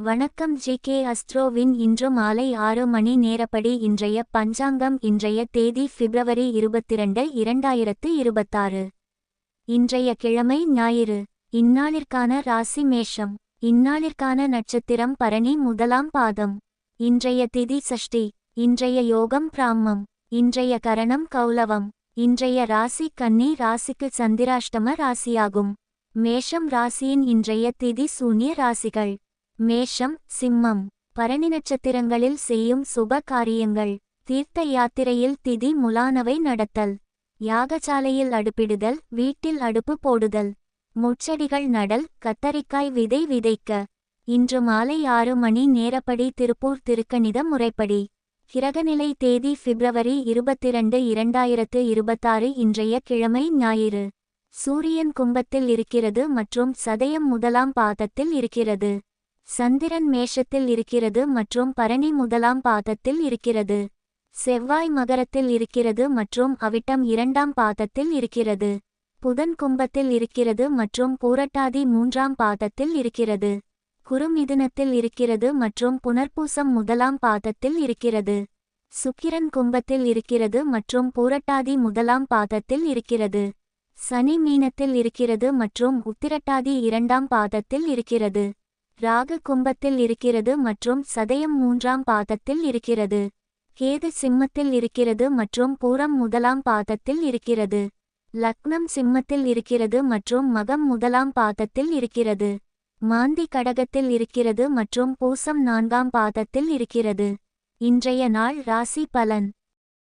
வணக்கம் G K அஸ்ட்ரோவின் இன்று மாலை ஆறு மணி நேரப்படி இன்றைய பஞ்சாங்கம் இன்றைய தேதி பிப்ரவரி இருபத்திரண்டு இரண்டாயிரத்து இருபத்தாறு. இன்றைய கிழமை ஞாயிறு. இந்நாளிற்கான ராசி மேஷம். இந்நாளிற்கான நட்சத்திரம் பரணி முதலாம் பாதம். இன்றைய திதி சஷ்டி. இன்றைய யோகம் பிராமம் இன்றைய கரணம் கௌலவம் இன்றைய ராசி கன்னி ராசிக்கு சந்திராஷ்டம ராசியாகும். மேஷம் ராசியின் இன்றைய திதி சூன்ய ராசிகள். மேஷம் சிம்மம். பரணி நட்சத்திரங்களில் செய்யும் சுப காரியங்கள். தீர்த்த யாத்திரையில் திதி முலானவை நடத்தல். யாகசாலையில் அடுப்பிடுதல் வீட்டில் அடுப்பு போடுதல். முச்செடிகள் நடல் கத்தரிக்காய் விதை விதைக்க. இன்று மாலை ஆறு மணி நேரப்படி திருப்பூர் திருக்கணித முறைப்படி. கிரகநிலை தேதி பிப்ரவரி இருபத்திரண்டு இரண்டாயிரத்து இருபத்தாறு இன்றைய கிழமை ஞாயிறு. சூரியன் கும்பத்தில் இருக்கிறது மற்றும் சதயம் முதலாம் பாதத்தில் இருக்கிறது. சந்திரன் மேஷத்தில் இருக்கிறது மற்றும் பரணி முதலாம் பாதத்தில் இருக்கிறது. செவ்வாய் மகரத்தில் இருக்கிறது மற்றும் அவிட்டம் இரண்டாம் பாதத்தில் இருக்கிறது. புதன் கும்பத்தில் இருக்கிறது மற்றும் பூரட்டாதி மூன்றாம் பாதத்தில் இருக்கிறது. குறுமிதுனத்தில் இருக்கிறது மற்றும் புனர்பூசம் முதலாம் பாதத்தில் இருக்கிறது. சுக்கிரன் கும்பத்தில் இருக்கிறது மற்றும் பூரட்டாதி முதலாம் பாதத்தில் இருக்கிறது. சனி மீனத்தில் இருக்கிறது மற்றும் உத்திரட்டாதி இரண்டாம் பாதத்தில் இருக்கிறது. ராகு கும்பத்தில் இருக்கிறது மற்றும் சதயம் மூன்றாம் பாதத்தில் இருக்கிறது. கேது சிம்மத்தில் இருக்கிறது மற்றும் பூரம் முதலாம் பாதத்தில் இருக்கிறது. லக்னம் சிம்மத்தில் இருக்கிறது மற்றும் மகம் முதலாம் பாதத்தில் இருக்கிறது. மாந்தி கடகத்தில் இருக்கிறது மற்றும் பூசம் நான்காம் பாதத்தில் இருக்கிறது. இன்றைய நாள் ராசி பலன்.